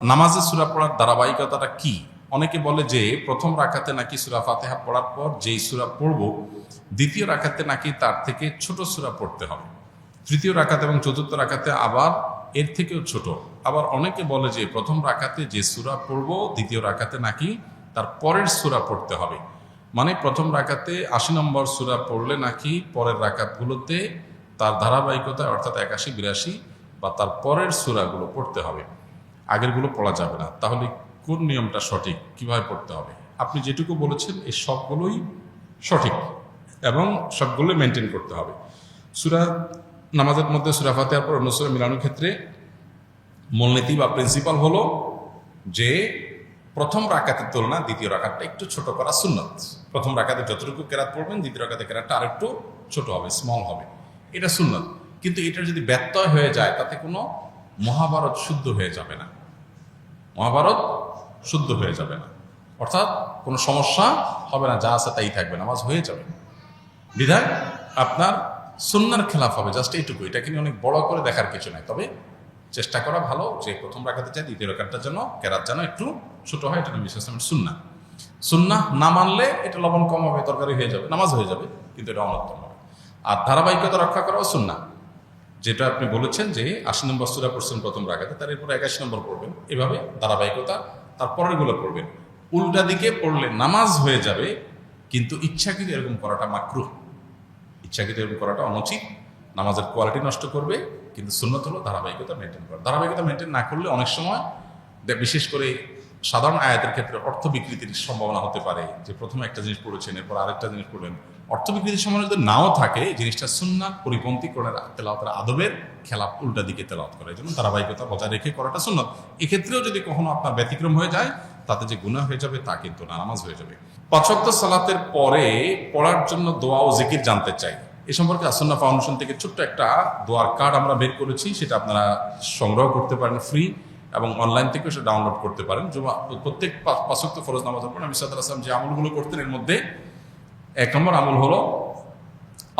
নামাজে সুরা পড়ার ধারাবাহিকতাটা কি? অনেকে বলে যে, প্রথম রাখাতে নাকি সুরা ফাতেহা পড়ার পর যেই সুরা পড়ব, দ্বিতীয় রাখাতে নাকি তার থেকে ছোট সুরা পড়তে হবে। তৃতীয় রাখাতে এবং চতুর্থ রাখাতে আবার এর থেকেও ছোট। আবার অনেকে বলে যে, প্রথম রাখাতে যে সুরা পড়ব, দ্বিতীয় রাখাতে নাকি তার পরের সুরা পড়তে হবে। মানে প্রথম রাখাতে আশি নম্বর সুরা পড়লে নাকি পরের রাকাতগুলোতে তার ধারাবাহিকতা অর্থাৎ একাশি, বিরাশি বা তার পরের সুরাগুলো পড়তে হবে। আগেরগুলো পড়া যাবে না। তাহলে কোন নিয়মটা সঠিক? কীভাবে পড়তে হবে? আপনি যেটুকু বলেছেন, এই সবগুলোই সঠিক এবং সবগুলো মেনটেন করতে হবে। সুরা নামাজের মধ্যে সুরা ফাতেহার পর অন্য সুরা মিলানোর ক্ষেত্রে মূলনীতি বা প্রিন্সিপাল হলো যে প্রথম রাকাতের তুলনা দ্বিতীয় রাকাতটা একটু ছোট করা সুন্নত। প্রথম রাকাতে যতটুকু কেরাত পড়বেন, দ্বিতীয় রাকাতে কেরাতটা আরেকটু ছোট হবে স্মল হবে। এটা সুন্নত। কিন্তু এটা যদি ব্যত্যয় হয়ে যায়, তাতে কোনো মহাভারত শুদ্ধ হয়ে যাবে না। মহাভারত শুদ্ধ হয়ে যাবে না। অর্থাৎ কোনো সমস্যা হবে না, যা আছে তাই থাকবে, নামাজ হয়ে যাবে। বিধায় আপনার সুন্নার খেলাফ হবে, জাস্ট এইটুকু। এটাকে নিয়ে অনেক বড় করে দেখার কিছু নাই। তবে চেষ্টা করা ভালো যে প্রথম রাখাতে চাই, দ্বিতীয় রাখারটার জন্য কেরাত যেন একটু ছোটো হয়, এটা বিশেষ সুন্না সুন্না না মানলে এটা লবণ কম হবে, তরকারি হয়ে যাবে, নামাজ হয়ে যাবে, কিন্তু এটা হবে। আর ধারাবাহিকতা রক্ষা করাও সুন্না যেটা আপনি বলেছেন যে আশি নম্বর সুরা পড়ছেন প্রথম রাখাতে তার এরপর একাশি নম্বর পড়বেন। এভাবে ধারাবাহিকতা তার পরেরগুলো পড়বেন। উল্টা দিকে পড়লে নামাজ হয়ে যাবে, কিন্তু ইচ্ছাকৃত এরকম করাটা মাকরুহ। ইচ্ছাকৃত এরকম করাটা অনুচিত। নামাজের কোয়ালিটি নষ্ট করবে, কিন্তু সুন্নত হলো ধারাবাহিকতা মেনটেন করা। ধারাবাহিকতা মেনটেন না করলে অনেক সময়, বিশেষ করে সাধারণ আয়াতের ক্ষেত্রে অর্থ বিকৃতির সম্ভাবনা হতে পারে। যে প্রথমে একটা জিনিস পড়েছেন, এরপর আরেকটা জিনিস পড়বেন অর্থ বিকৃতির সম্ভাবনা যদি নাও থাকে জিনিসটা সুন্না পরিপন্থী করে তেলাওয়াতের আদবের খেলা উল্টা দিকে তেলাওয়াত করে। এই জন্য ধারাবাহিকতা বজায় রেখে করাটা সুন্নত এক্ষেত্রেও যদি কখনো আপনার ব্যতিক্রম হয়ে যায়, তাতে যে গুনাহ হয়ে যাবে, তা কিন্তু নামাজ হয়ে যাবে। পাঁচক্ত সালাতের পরে পড়ার জন্য দোয়া ও জিকির জানতে চাই। এ সম্পর্কে আসন্না ফাউন্ডেশন থেকে ছোট্ট একটা দোয়ার কার্ড আমরা বের করেছি, সেটা আপনারা সংগ্রহ করতে পারেন ফ্রি। এবং অনলাইন থেকেও সেটা ডাউনলোড করতে পারেন। জুমা প্রত্যেক পাঁচক্ত ফরজ নামাজের পর আমি সাদ আসলাম যে আমলগুলো করতেন, এর মধ্যে এক নম্বর আমল হলো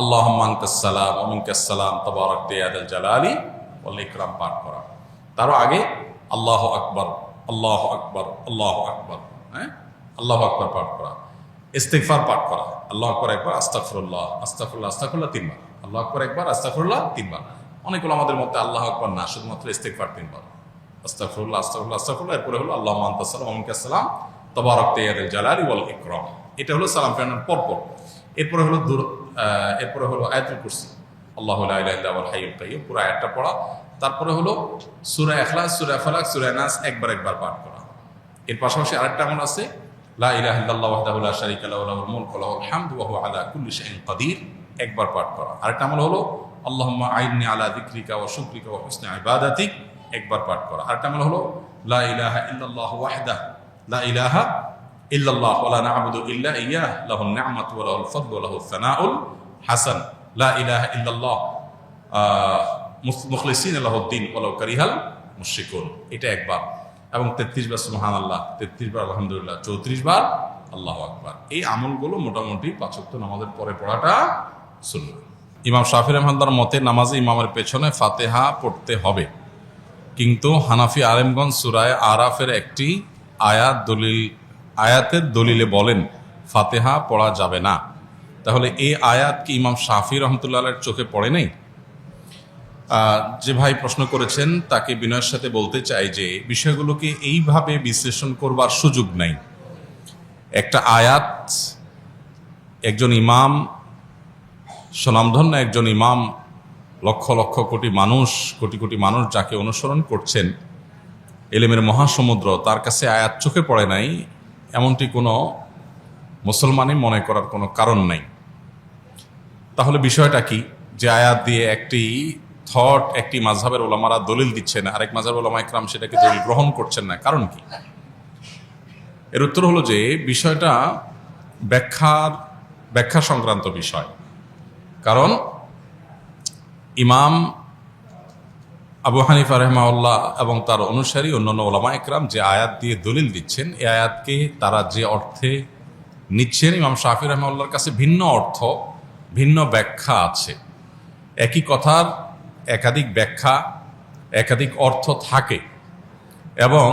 আল্লাহ মানকাসালাম অমিনকাসালাম তবারক তেয়াদুল জালালি ওয়াল ইকরাম পাঠ করা। তারও আগে, আল্লাহ আকবর আল্লাহ আকবর আল্লাহ আকবর হ্যাঁ? আল্লাহ আকবর পাঠ করা। ইস্তেকফার পাঠ করা। আল্লাহ আকবর একবার আস্তাফরুল্লাহ আস্তাফুল্লাহ আস্তাফুল্লাহ তিনবার। আল্লাহ আকবর একবার আস্তাফুল্লাহ তিনবার। অনেকগুলো আমাদের মধ্যে আল্লাহ আকবর না, শুধুমাত্র ইস্তেকফার তিনবার। আস্তাফরুল্লাহ আস্তাফুল্লাহ আস্তাফুল্লাহ এরপরে হলো, আল্লাহ মান্তাসালাম অমিনকাসালাম তবারক তেয়াদুল জালালি ওয়াল ইকরাম। এটা হলো সালাম ফেরানোর পরপর। এরপরে হলো দূর এরপরে হলো আয়াতুল কুরসি। আল্লাহ হাইয়ুল কাইয়্যুম পুরো আয়াতটা পড়া। তারপরে হলো সূরা ইখলাস, সূরা ফালাক, সূরা নাস, একবার একবার পাঠ করা। এর পাশাপাশি আরেকটা আমল আছে, লা ইলাহা ইল্লাল্লাহু ওয়াহদাহু লা শারীকা লাহু, লাহুল মুলকু লাহুল হামদু ওয়া হুয়া আলা কুল্লি শাইইন কাদির। একবার পাঠ করা। আরেকটা আমল হলো, আল্লাহুম্মা আইন্নি আলা যিকরিকা ওয়া শুকরিকা ওয়া হুসনি ইবাদাতিক। একবার পাঠ করা। আরেকটা আমল হলো, লা ইলাহা ইল্লাল্লাহু ওয়াহদাহু লা ইলাহা ইল্লাল্লাহ, ওয়া না'বুদু ইল্লা ইয়্যাহ লাহুন নি'মাতু ওয়া লাহুল ফাদলু ওয়া লাহুস সানাউল হাসান। লা ইলাহা ইল্লাল্লাহ মুখলিসিন আল্লাহদ্দিন ওলাউ কারিহাল মুশরিকুন। এটা একবার। এবং তেত্রিশ বার সুবহান আল্লাহ তেত্রিশ বার আলহামদুলিল্লাহ, চৌত্রিশ বার আল্লাহ আকবার। এই আমলগুলো মোটামুটি পাঁচক্ত নামাজের পরে পড়াটা শুনল ইমাম শাফির রহমানদার মতে নামাজে ইমামের পেছনে ফাতেহা পড়তে হবে। কিন্তু হানাফি আলেমগঞ্জ সুরায় আরাফের একটি আয়াত দলিল, আয়াতের দলিলে বলেন, ফাতেহা পড়া যাবে না। তাহলে এই আয়াত কি ইমাম শাফি রহমতুল্লাহের চোখে পড়ে নেই? যে ভাই প্রশ্ন করেছেন, তাকে বিনয়ের সাথে বলতে চাই যে, বিষয়গুলোকে এইভাবে বিশ্লেষণ করবার সুযোগ নাই। একটা আয়াত, একজন ইমাম, স্বনামধন্য একজন ইমাম লক্ষ লক্ষ কোটি মানুষ, কোটি কোটি মানুষ যাকে অনুসরণ করছেন, এলেমের মহাসমুদ্র তার কাছে আয়াত চোখে পড়ে নাই, এমনটি কোনো মুসলমানই মনে করার কোনো কারণ নাই। তাহলে বিষয়টা কি? যে আয়াত দিয়ে একটি থট একটি মাঝহাবের ওলামারা দলিল দিচ্ছেন, আরেক মাঝহাব ওলামা একরাম সেটাকে দলিল গ্রহণ করছেন না, কারণ কি? এর উত্তর হলো যে বিষয়টা ব্যাখ্যার, ব্যাখ্যা সংক্রান্ত বিষয়। কারণ ইমাম আবু হানিফা রহমাউল্লাহ এবং তার অনুসারী অন্যান্য ওলামা একরাম যে আয়াত দিয়ে দলিল দিচ্ছেন, এই আয়াতকে তারা যে অর্থে নিচ্ছেন, ইমাম শাফি রহমাউল্লাহর কাছে ভিন্ন অর্থ, ভিন্ন ব্যাখ্যা আছে। একই কথার একাধিক ব্যাখ্যা, একাধিক অর্থ থাকে এবং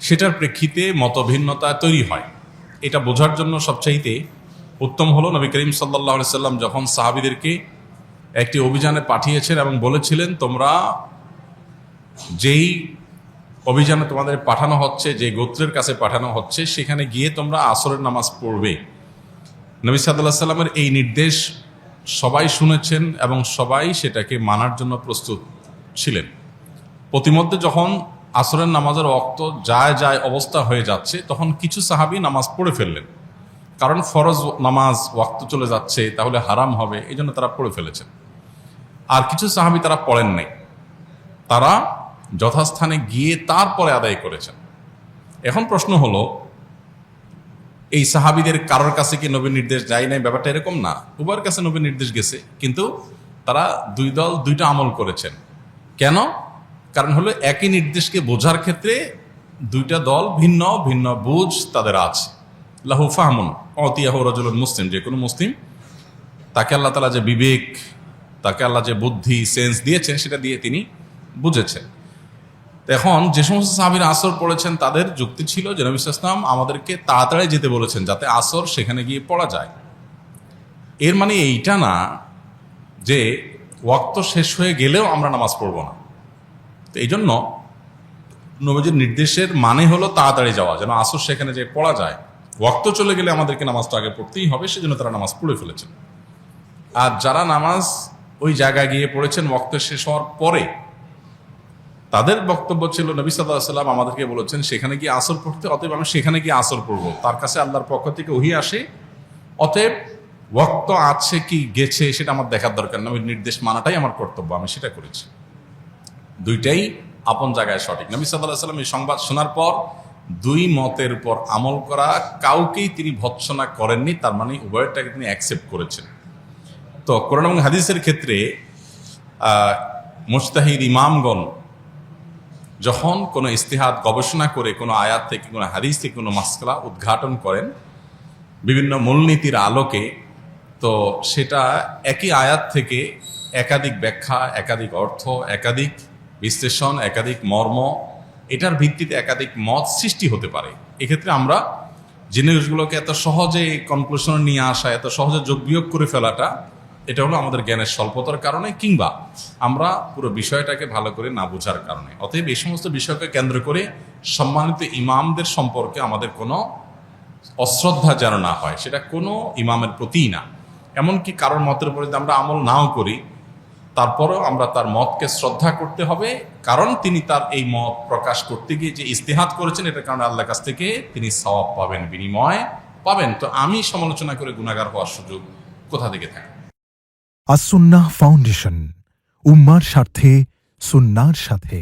সেটার প্রেক্ষিতে মতভিন্নতা তৈরি হয়। এটা বোঝার জন্য সবচাইতে উত্তম হলো নবী করিম সাল্লাহ সাল্লাম যখন সাহাবিদেরকে একটি অভিযানে পাঠিয়েছেন এবং বলেছিলেন, তোমরা যেই অভিযানে তোমাদের পাঠানো হচ্ছে যে গোত্রের কাছে পাঠানো হচ্ছে, সেখানে গিয়ে তোমরা আসরের নামাজ পড়বে। নবী সাদাল্লাহ সাল্লামের এই নির্দেশ সবাই শুনেছেন এবং সবাই সেটাকে মানার জন্য প্রস্তুত ছিলেন। প্রতিমধ্যে যখন আসরের নামাজের অক্ত যায় যায় অবস্থা হয়ে যাচ্ছে, তখন কিছু সাহাবি নামাজ পড়ে ফেললেন। কারণ ফরজ নামাজ ওয়াক্ত চলে যাচ্ছে, তাহলে হারাম হবে, এই জন্য তারা পড়ে ফেলেছেন আর কিছু সাহাবি তারা পড়েন নাই। তারা যথাস্থানে গিয়ে তারপরে আদায় করেছেন। এখন প্রশ্ন হলো, এই সাহাবিদের কারোর কাছে কি নবীর নির্দেশ যায় নাই? ব্যাপারটা এরকম না। উভয়ের কাছে নবীর নির্দেশ গেছে, কিন্তু তারা দুই দল দুইটা আমল করেছেন। কেন? কারণ হলো একই নির্দেশকে বোঝার ক্ষেত্রে দুইটা দল ভিন্ন ভিন্ন বুঝ তাদের আছে। লাহু ফাহমুন, অতিয়াহ রজুল মুসলিম, যে কোনো মুসলিম, তাকে আল্লাহ তালা যে বিবেক, তাকে আল্লাহ যে বুদ্ধি, সেন্স দিয়েছেন, সেটা দিয়ে তিনি বুঝেছেন। এখন যে সমস্ত সাহাবিরা আসর পড়েছেন, তাদের যুক্তি ছিল যে নবী ইসলাম আমাদেরকে তাড়াতাড়ি যেতে বলেছেন, যাতে আসর সেখানে গিয়ে পড়া যায়। এর মানে এইটা না যে ওয়াক্ত শেষ হয়ে গেলেও আমরা নামাজ পড়ব না। তো এই জন্য নবীজির নির্দেশের মানে হলো তাড়াতাড়ি যাওয়া, যেন আসর সেখানে যে পড়া যায়। ওয়াক্ত চলে গেলে আমাদেরকে নামাজটা আগে পড়তেই হবে, সেজন্য তারা নামাজ পড়ে ফেলেছেন। আর যারা নামাজ ওই জায়গায় গিয়ে পড়েছেন, ওয়াক্ত শেষ হওয়ার পরে, তাদের বক্তব্য ছিল, নবী সাল্লাহ সাল্লাম আমাদেরকে বলেছেন, সেখানে গিয়ে আসর পড়তে, অতএব আমি সেখানে গিয়ে আসর পড়ব। তার কাছে আল্লাহর পক্ষ থেকে ওহি আসে, অতএব ওয়াক্ত আছে কি গেছে সেটা আমার দেখার দরকার নবীর নির্দেশ মানাটাই আমার কর্তব্য, আমি সেটা করেছি। দুইটাই আপন জায়গায় সঠিক। নবী সাল্লাহ সাল্লাম এই সংবাদ শোনার পর দুই মতের উপর আমল করা, কাউকেই তিনি ভৎসনা করেননি, তার মানে উভয়টাকে তিনি অ্যাকসেপ্ট করেছেন। তো কোরআন এবং হাদিসের ক্ষেত্রে মুস্তাহিদ ইমামগণ যখন কোনো ইস্তেহাদ গবেষণা করে, কোনো আয়াত থেকে, কোনো হাদিস থেকে কোনো মাস্কলা উদ্ঘাটন করেন, বিভিন্ন মূলনীতির আলোকে, তো সেটা একই আয়াত থেকে একাধিক ব্যাখ্যা, একাধিক অর্থ, একাধিক বিশ্লেষণ, একাধিক মর্ম এটার ভিত্তিতে একাধিক মত সৃষ্টি হতে পারে। এক্ষেত্রে আমরা জিনিসগুলোকে এত সহজে কনক্লুশনে নিয়ে আসা, এত সহজে যোগ বিয়োগ করে ফেলাটা, এটা হলো আমাদের জ্ঞানের স্বল্পতার কারণে কিংবা আমরা পুরো বিষয়টাকে ভালো করে না বোঝার কারণে। অতএব এই সমস্ত বিষয়কে কেন্দ্র করে সম্মানিত ইমামদের সম্পর্কে আমাদের কোনো অশ্রদ্ধা যেন না হয়, সেটা কোনো ইমামের প্রতিই না। এমনকি কারোর মতের উপরে যদি আমরা আমল নাও করি তারপরেও আমরা তার মতকে শ্রদ্ধা করতে হবে, কারণ তিনি তার এই মত প্রকাশ করতে গিয়ে যে ইস্তেহাত করেছেন এটা কারণে আল্লাহর কাছ থেকে তিনি সওয়াব পাবেন, বিনিময় পাবেন। তো আমি সমালোচনা করে গুণাগার হওয়ার সুযোগ কোথা থেকে থাকে? আসুন্না ফাউন্ডেশন, উম্মার স্বার্থে, সুন্নার সাথে।